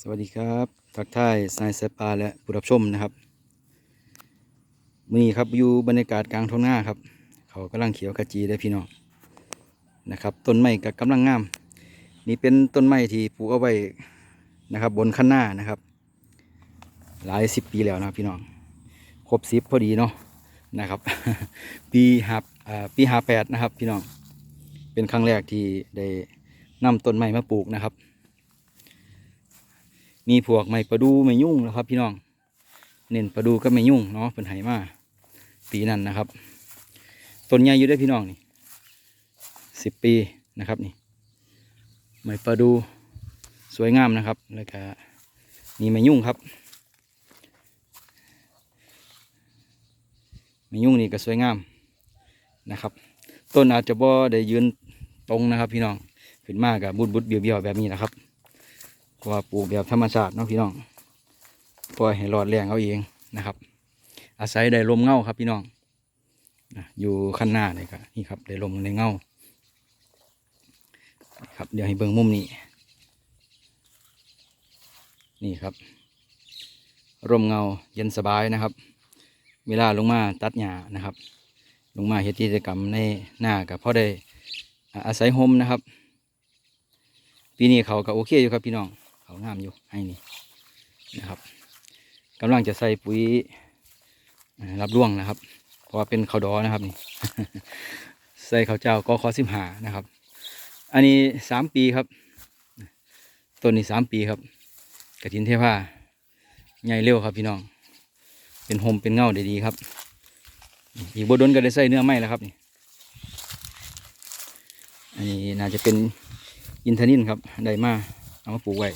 สวัสดีครับทักทายสายสายปลาและผู้รับชมนะครับมือนี้ครับอยู่บรรยากาศกลางท้องหน้าครับ เขากำลังเขียวขจีได้พี่น้องนะครับต้นไม้ก็กำลังงาม นี่เป็นต้นไม้ที่ปลูกเอาไว้นะครับ บนข้างหน้านะครับ หลายสิบปีแล้วนะพี่น้องครบสิบพอดีเนาะนะครับ ปีหับอ่าปีห้าแปดนะครับ พี่น้องเป็นครั้งแรกที่ได้นำต้นไม้มาปลูกนะครับ มีพวกไม้ประดูไม้ยุ่งนะครับพี่น้อง เน้นประดูก็ไม้ยุ่งเนาะเป็นไหมาปีนั้นนะครับต้นใหญ่อยู่ได้พี่น้องนี่สิบปีนะครับนี่ไม้ประดูสวยงามนะครับ แล้วก็มีไม้ยุ่งครับไม้ยุ่งนี่ก็สวยงามนะครับ ต้นอาจจะบ่ได้ยืนตรงนะครับ พี่น้องขึ้นมากับบุดบุดเบี้ยวเบี้ยวแบบนี้นะครับ ว่าปลูกแบบธรรมชาติเนาะพี่น้องปล่อยให้รอดแรงเอาเองนะครับ อาศัยได้ลมเงาครับพี่น้องอยู่ข้างหน้าเลยครับนี่ครับได้ลมในเงาครับเดี๋ยวให้เบิ่งมุมนี้ นี่ครับร่มเงาเย็นสบายนะครับ เวลาลงมาตัดหญ้านะครับ ลงมาเฮ็ดกิจกรรมในหน้ากับพ่อได้อาอาศัยโฮมนะครับ ปีนี้เขาก็โอเคอยู่ครับพี่น้อง เขางามอยู่ให้นี่นะครับกำลังจะใส่ปุ๋ยรับร่วงนะครับ เพราะว่าเป็นข้าวดอนะครับนี่ใส่ข้าวเจ้าก็ขอสิบหานะครับ อันนี้สามปีครับต้นนี้สามปีครับกระถินเทพาใหญ่เร็วครับพี่น้อง เป็นโฮมเป็นเงาได้ดีครับ อีกบดนก็ได้ใส่เนื้อไม้แล้วครับนี่อันนี้น่าจะเป็นอินทนินครับ ได้มาเอามาปลูกไว้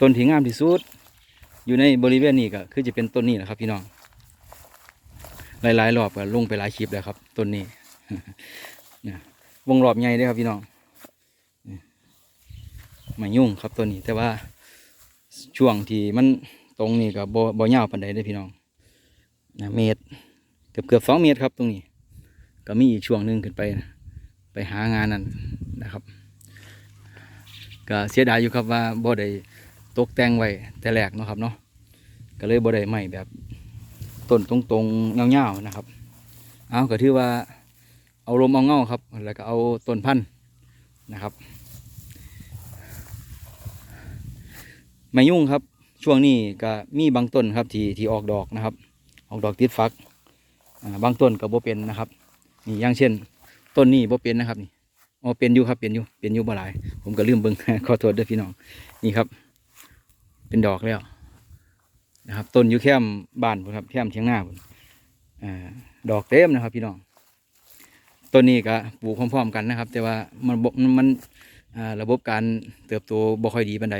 ต้นที่งามที่สุด อยู่ในบริเวณนี้ก็คือจะเป็นต้นนี้แหละครับ พี่น้อง หลายๆรอบก็ลงไปหลายคลิปแล้วครับต้นนี้วงรอบใหญ่เลยครับพี่น้องไม่ยุ่งครับต้นนี้ แต่ว่าช่วงที่มันตรงนี้ก็บ่บ่ยาวปานใดเด้พี่น้องนะเมตรเกือบเกือบสองเมตรครับตรงนี้ ก็มีอีกช่วงหนึ่งขึ้นไป ไปหางานนั่นนะครับ ก็เสียดายอยู่ครับว่าบ่ได้ ตกแต่งไว้แต่แรกเนาะครับเนาะก็เลยบ่ได้ใหม่แบบต้นตรงๆเงาๆนะครับ เอาก็ถือว่าเอาลมเอาเงาครับ แล้วก็เอาต้นพันธุ์นะครับไม่ยุ่งครับ ช่วงนี้ก็มีบางต้นครับที่ที่ออกดอกนะครับ ออกดอกติดฟักบางต้นก็บ่เป็นนะครับนี่อย่างเช่น ต้นนี้บ่เป็นนะครับนี่อ๋อเป็นอยู่ครับเป็นอยู่เป็นอยู่บ่หลาย ผมก็ลืมเบิงขอโทษด้วยพี่น้องนี่ครับ เป็นดอกแล้วนะครับ ต้นอยู่แคมบ้านผมครับแคมเทียงหน้าผมอดอกเต็มนะครับ พี่น้องต้นนี้ก็ปลูกพร้อมๆกันนะครับ แต่ว่ามันมันระบบการเติบโตบ่ค่อยดีปานใด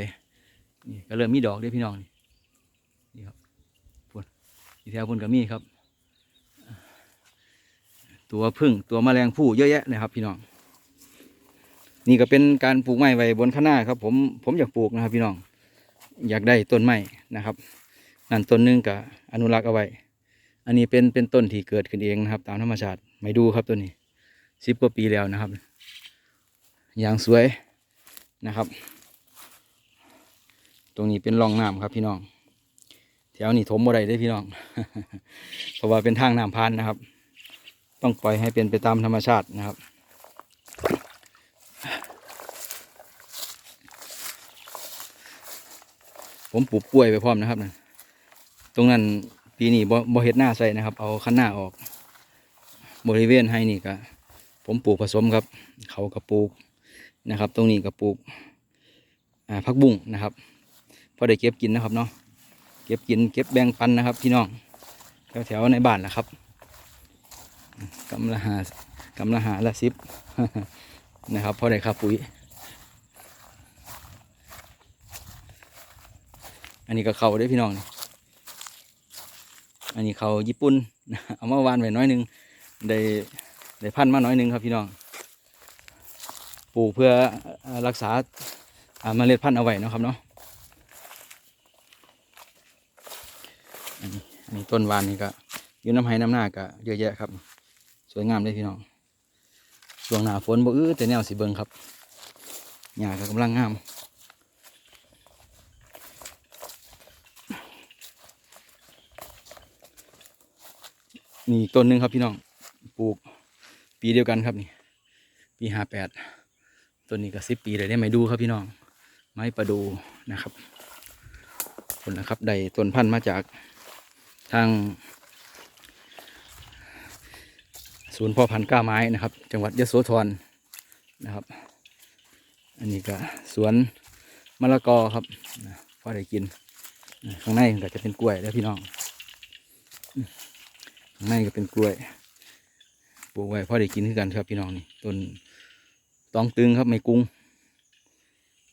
นี่ก็เริ่มมีดอกเด้พี่น้องนี่นครับพุ่นที่แถวพุ่นก็มีครับ ตัวพึ่งตัวแมลงผู้เยอะแยะเลยครับ พี่น้อง นี่ก็เป็นการปลูกไม้ไว้บนข้างหน้าครับ ผมผมอยากปลูกนะครับ พี่น้อง อยากได้ต้นไม้นะครับนั่นต้นหนึงกับอนุรักษ์เอาไว้ อันนี้เป็นเป็นต้นที่เกิดขึ้นเองนะครับ ตามธรรมชาติไม่ดูครับต้นนี้สิบกว่าปีแล้วนะครับ อย่างสวยนะครับ ตรงนี้เป็นร่องน้ำครับพี่น้อง แถวนี้ถมบ่ได้เด้พี่น้อง เพราะว่าเป็นทางน้ำพานนะครับ ต้องปล่อยให้เป็นไปตามธรรมชาตินะครับ ผมปลูกกล้วยไปพร้อมนะครับนะตรงนั้นปีนี้บ่เฮ็ดหน้าใส่นะครับ เอาขั้นหน้าออก บริเวณให้นี่ก็ผมปลูกผสมครับ เขากระปลูกนะครับ ตรงนี้ก็ปลูกอ่าผักบุ้งนะครับพอได้เก็บกินนะครับเนาะเก็บกินเก็บแบ่งปันนะครับ พี่น้องแถวๆในบ้านนะครับกำละหากำละหาละสิบนะครับเพราะได้ค่าปุ๋ย อันนี้ก็เขาได้อพี่น้องนี่อันนี้เขาญี่ปุ่นเอามาวานไว้น้อยหนึงได้ได้พันมาน้อยหนึงครับพี่น้องปลูกเพื่อรักษาาเมล็ดพันธุ์เอาไว้นะครับเนาะอันนี้อันนี้ต้นวานนี่ก็อยู่น้ำไห้น้ำหน้าก็เยอะแยะครับ สวยงามเลยพี่น้องช่วงหน้าฝนบ่อื้อแต่แนวสีเบิงครับหญ้าก็กำลังงาม มีอีกต้นหนึ่งครับพี่น้องปลูกปีเดียวกันครับนี่ ปีห้าแปดต้นนี้ก็สิบปีเลยได้ไหมดูครับพี่น้อง ไม้ประดูนะครับผลนะครับได้ต้นพันธุ์มาจากทาง ศูนย์พ่อพันธุ์ก้าไม้นะครับ จังหวัดยะโสธรนะครับ อันนี้ก็สวนมะละกอครับพอได้กิน ข้างในก็จะเป็นกล้วยแล้วพี่น้อง ในก็เป็นกล้วยปลูกไว้พอได้กินคือกันครับพี่น้องนี่ต้นตองตึงครับไม่กุ้ง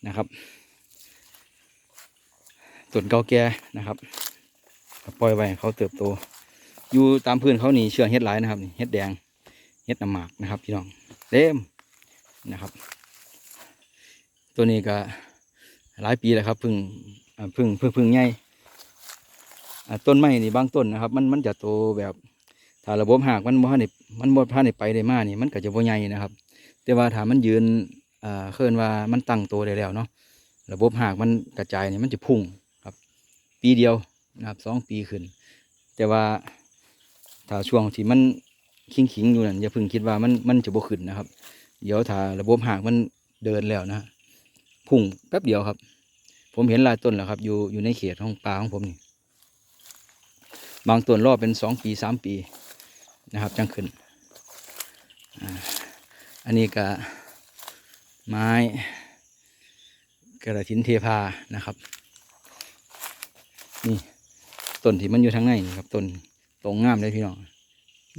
นะครับต้นเก่าแก่นะครับปล่อยไว้เขาเติบโต อยู่ตามพื้นเขานี่เชื่อเฮ็ดหลายนะครับเฮ็ดแดงเฮ็ดน้ำหมากนะครับ พี่น้องเต็มนะครับ ตัวนี้ก็หลายปีแล้วครับพึ่งพึ่งพึ่งพึ่งใหญ่ต้นไม้นี่บางต้นนะครับ มันมันจะโตแบบ ถ้าระบบหากมันบ่ทันมันบ่ทันได้ไปได้มานี่มันก็จะบ่ใหญ่นะครับ แต่ว่าถ้ามันยืนอ่าเคลื่อนว่ามันตั้งโตได้แล้วเนาะระบบหากมันกระจายนี่มันจะพุ่งครับ ปีเดียวนะครับสองปีขึ้น แต่ว่าถ้าช่วงที่มันขิงขิงอยู่นั่นอย่าเพิ่งคิดว่ามันมันจะบ่ขึ้นนะครับ เดี๋ยวถ้าระบบหากมันเดินแล้วนะพุ่งแป๊บเดียวครับ ผมเห็นลายต้นแล้วครับ อยู่อยู่ในเขตของป่าของผมนี่ บางต้นรอบเป็นสองปีสามปี นะครับจังขึ้นอันนี้ก็ไม้กระถินเทพานะครับ นี่ต้นที่มันอยู่ทางในนี่ครับต้นตรงงามเลยพี่น้อง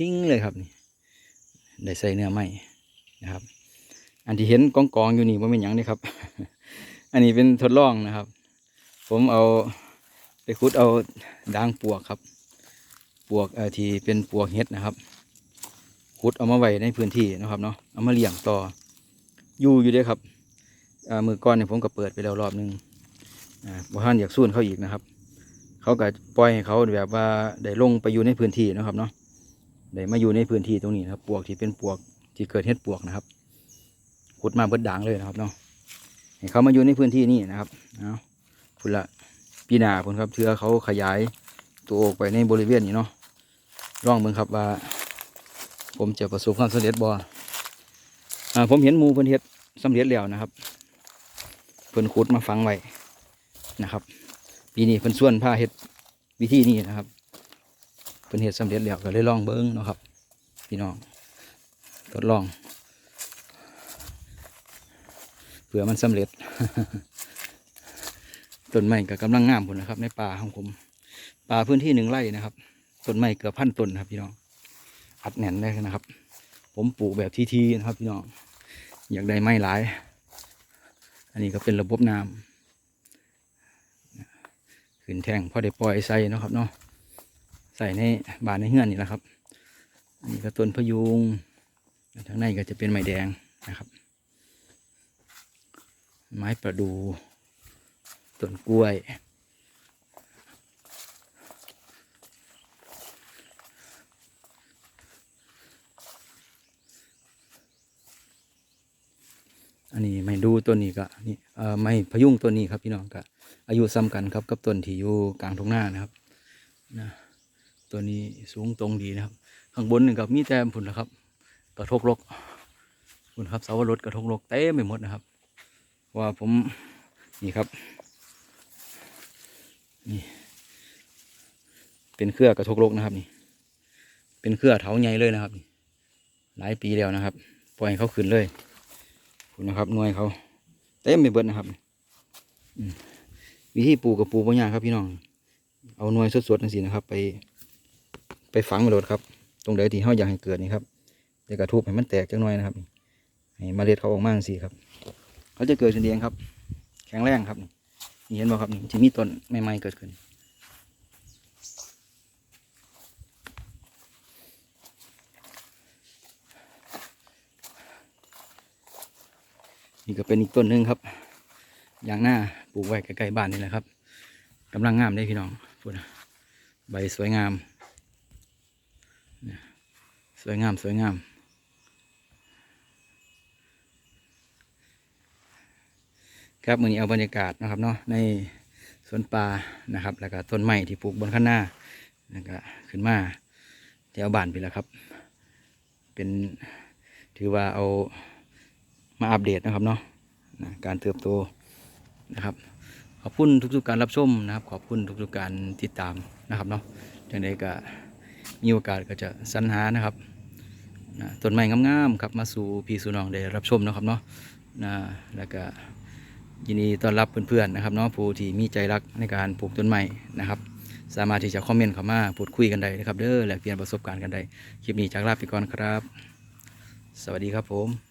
ดิ้งเลยครับนี่ได้ใส่เนื้อไม้นะครับ อันที่เห็นกองกองๆอยู่นี่ว่าเป็นยังนี่ครับ อันนี้เป็นทดลองนะครับ ผมเอาไปขุดเอาด่างปวกครับ ปวกเอ่อที่เป็นปวกเห็ดนะครับขุดเอามาไว้ในพื้นที่นะครับเนาะเอามาเลี้ยงต่ออยู่อยู่ด้อครับมือก้อนเนี่ยผมก็เปิดไปแล้วรอบหนึงอ่าบ่ท่านอยากสู้เขาอีกนะครับ เขาก็ปล่อยให้เขาแบบว่าได้ลงไปอยู่ในพื้นที่นะครับเนาะได้มาอยู่ในพื้นที่ตรงนี้นะครับปวกที่เป็นปวกที่เกิดเห็ดปวกนะครับขุดมาเบิดด่างเลยนะครับเนาะให้เขามาอยู่ในพื้นที่นี่นะครับเอาพุ่นละปีนาพุ่นครับเทือเขาขยายตัวออกไปในบริเวณนี้เนาะ ลองเบิ่งครับว่า ผมจะประสบความสำเร็จบ่อ่าผมเห็นมูเพิ่นเฮ็ดสำเร็จแล้วนะครับ เพิ่นขุดมาฝังไว้นะครับปีนี้เพิ่นส่วนผ้าเฮ็ดวิธีนี้นะครับเพิ่นเฮ็ดสำเร็จแล้วก็เลยลองเบิ่งเนาะครับ พี่น้องทดลองเผื่อมันสำเร็จต้นไม้ก็กำลังงามผลนะครับ ในป่าของผม ป่าพื้นที่หนึ่งไร่นะครับ ต้นไม้เกือบพันต้นครับพี่น้องอัดแน่นเลยนะครับ ผมปลูกแบบทีๆนะครับพี่น้องอยากได้ไม้หลาย อันนี้ก็เป็นระบบน้ำขึ้นแท่งพอได้ปล่อยใส่นะครับเนาะใส่ในบานในเฮือนนี่แหละครับ อันนี้ก็ต้นพะยุงทางในก็จะเป็นไม้แดงนะครับ ไม้ประดูต้นกล้วย อันนี้ไม่ดูต้นนี้ก็นี่เอ่อไม่พยุงต้นนี้ครับพี่น้องก็อายุซ้ำกันครับกับต้นที่อยู่กลางทุ่งนานะครับนะตัวนี้สูงตรงดีนะครับ ข้างบนนี่ก็มีแต่ผุนนะครับ กระทกลกผุนครับเสาวรสกระทกลกเต็มไปหมดนะครับ ว่าผมนี่ครับนี่เป็นเครือกระทกลกนะครับนี่ เป็นเครือเถาใหญ่เลยนะครับหลายปีแล้วนะครับ ปล่อยเขาขึ้นเลย คุณนะครับหน่วยเขาเต็มไปเบิดนะครับมวิธีปลูกกับปลูกบางอย่าครับพี่น้อง เอาหน่วยสดๆนั่นสินะครับ ไป ไปฝังไว้โดดครับ ตรงใดที่เขาอยากให้เกิดนี่ครับเดี๋ยวกระทุบให้มันแตกจังหน่อยนะครับให้เมล็ดเขาออกมาสิครับ เขาจะเกิดขึ้นเองครับ แข็งแรงครับนี่เห็นบ่ครับนี่จะมีต้นใหม่ๆเกิดขึ้น นี่ก็เป็นอีกต้นหนึ่งครับยางหน้าปลูกไว้ใกล้ๆบ้านนี่แหละครับกำลังงามได้พี่น้องพูดนะใบสวยงามสวยงามสวยงาม ครับมือนี้เอาบรรยากาศนะครับเนาะในสวนป่านะครับ แล้วก็ต้นไม้ที่ปลูกบนข้างหน้าแล้วก็ขึ้นมาแถวบ้านไปแล้วครับ เป็นถือว่าเอา มาอัปเดตนะครับเนาะนะการเติบโตนะครับ ขอบคุณทุกๆการรับชมนะครับ ขอบคุณทุกๆการติดตามนะครับเนาะจังใดก็มีโอกาสก็จะสรรหานะครับนะต้นไม้งามๆครับมาสู่พี่สู่น้องได้รับชมนะครับเนาะนะแล้วก็ยินดีต้อนรับเพื่อนๆนะครับเนาะผู้ที่มีใจรักในการปลูกต้นไม้นะครับสามารถที่จะคอมเมนต์เข้ามาพูดคุยกันได้นะครับเด้อแลกเปลี่ยนประสบการณ์กันได้ คลิปนี้จากลาไปก่อนครับ สวัสดีครับผม